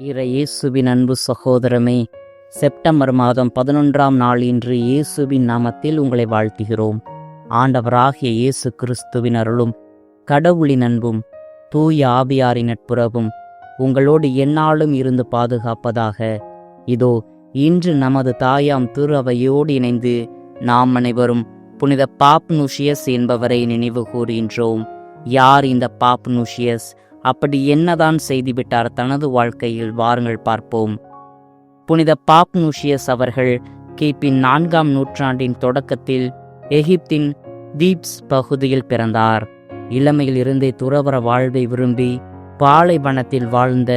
இற இயேசுவின் அன்பு சகோதரமே செப்டம்பர் மாதம் பதினொன்றாம் நாள் இன்று இயேசுவின் நாமத்தில் உங்களை வாழ்த்துகிறோம். ஆண்டவராகிய இயேசு கிறிஸ்துவின் அருளும் கடவுளின் அன்பும் தூய ஆவியாரின் நட்புறவும் உங்களோடு எந்நாளும் இருந்து பாதுகாப்பதாக. இதோ இன்று நமது தாயாம் திரு அவையோடு இணைந்து நாம் அனைவரும் புனித பாப்னுஷியஸ் என்பவரை நினைவு கூறுகின்றோம். யார் இந்த பாப்னுஷியஸ் அப்படி என்னதான் செய்துவிட்டார் தனது வாழ்க்கையில்? வாருங்கள் பார்ப்போம். புனித பாப்னூஷியஸ் அவர்கள் கிபி நான்காம் நூற்றாண்டின் தொடக்கத்தில் எகிப்தின் தீப்ஸ் பகுதியில் பிறந்தார். இளமையில் இருந்தே துறவற வாழ்வை விரும்பி பாலைவனத்தில் வாழ்ந்த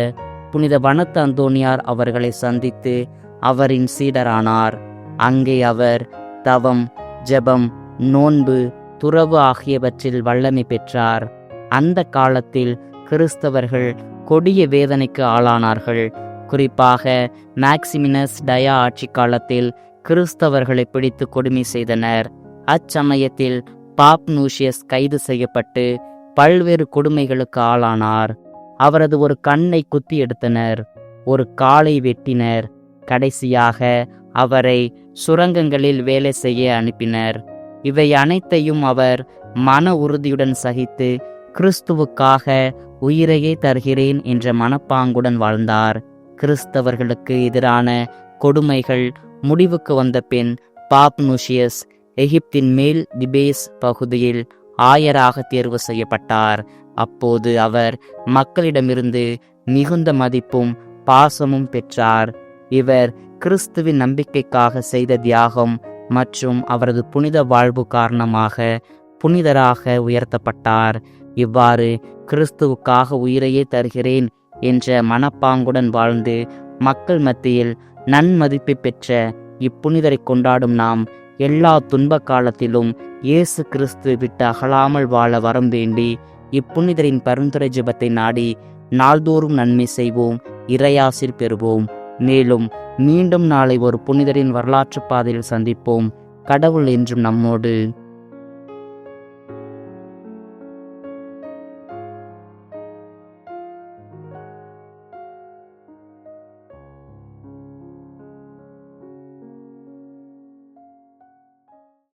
புனித வனத்து அந்தோனியார் அவர்களை சந்தித்து அவரின் சீடரானார். அங்கே அவர் தவம் ஜெபம் நோன்பு துறவு ஆகியவற்றில் வல்லமை பெற்றார். அந்த காலத்தில் கிறிஸ்தவர்கள் கொடிய வேதனைக்கு ஆளானார்கள். குறிப்பாக மேக்சிமினஸ் டயா ஆட்சி காலத்தில் கிறிஸ்தவர்களை பிடித்து கொடுமை செய்தனர். அச்சமயத்தில் பாப்னூஷியஸ் கைது செய்யப்பட்டு பல்வேறு கொடுமைகளுக்கு ஆளானார். அவரது ஒரு கண்ணை குத்தி எடுத்தனர். ஒரு காலை வெட்டினர். கடைசியாக அவரை சுரங்கங்களில் வேலை செய்ய அனுப்பினர். இவை அனைத்தையும் அவர் மன உறுதியுடன் சகித்து கிறிஸ்துவுக்காக உயிரையே தருகிறேன் என்ற மனப்பாங்குடன் வாழ்ந்தார். கிறிஸ்தவர்களுக்கு எதிரான கொடுமைகள் முடிவுக்கு வந்த பின் பாப்னுஷியஸ் எகிப்தின் மேல் திபேஸ் பகுதியில் ஆயராக தேர்வு செய்யப்பட்டார். அப்போது அவர் மக்களிடமிருந்து மிகுந்த மதிப்பும் பாசமும் பெற்றார். இவர் கிறிஸ்துவின் நம்பிக்கைக்காக செய்த தியாகம் மற்றும் அவரது புனித வாழ்வு காரணமாக புனிதராக உயர்த்தப்பட்டார். இவ்வாறு கிறிஸ்துவுக்காக உயிரையே தருகிறேன் என்ற மனப்பாங்குடன் வாழ்ந்து மக்கள் மத்தியில் நன்மதிப்பை பெற்ற இப்புனிதரை கொண்டாடும் நாம் எல்லா துன்ப காலத்திலும் இயேசு கிறிஸ்து விட்டு அகலாமல் வாழ வரம் வேண்டி இப்புனிதரின் பரிந்துரை ஜெபத்தை நாடி நாள்தோறும் நன்மை செய்வோம் இறையாசிர் பெறுவோம். மேலும் மீண்டும் நாளை ஒரு புனிதரின் வரலாற்று பாதையில் சந்திப்போம். கடவுள் என்றும் நம்மோடு.